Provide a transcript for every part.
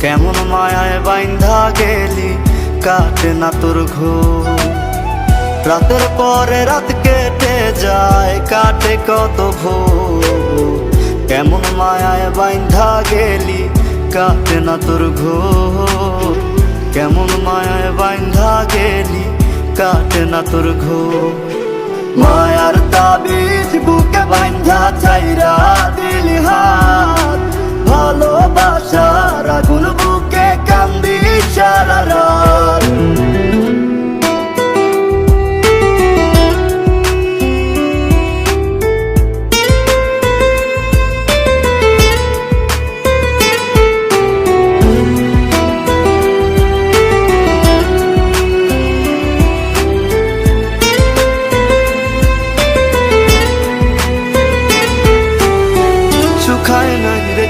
কেমন মায়ায় বাইন্ধা গেলি, কাটে না তোর ঘোর। রাতের পরে রাত কেটে যায়, কাটে কত ভোর। কেমন মায়ায় বাইন্ধা গেলি, কাটে না তোর ঘোর। কেমন মায়ায় বাইন্ধা গেলি, কাটে না তোর ঘোর। মায়ার তাবিজ বুকে বাইন্ধা চাইরা দিলি হাত কান্দি সারা রাত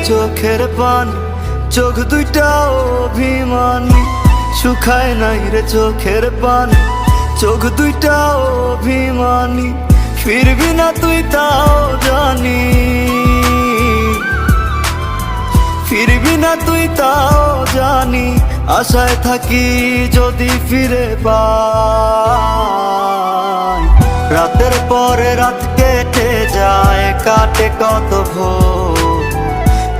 চোখের পান। চোখ দুইটা অভিমানী, শুকায় নাই রে চোখের পানি। চোখ দুইটা অভিমানী, ফিরবি না তুই তাও জানি। ফিরবি না তুই তাও জানি, আশায় থাকি যদি ফিরে পাই। রাতের পরে রাত কেটে যায়, কাটে কত ভোর।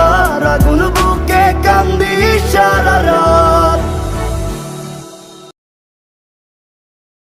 আগুন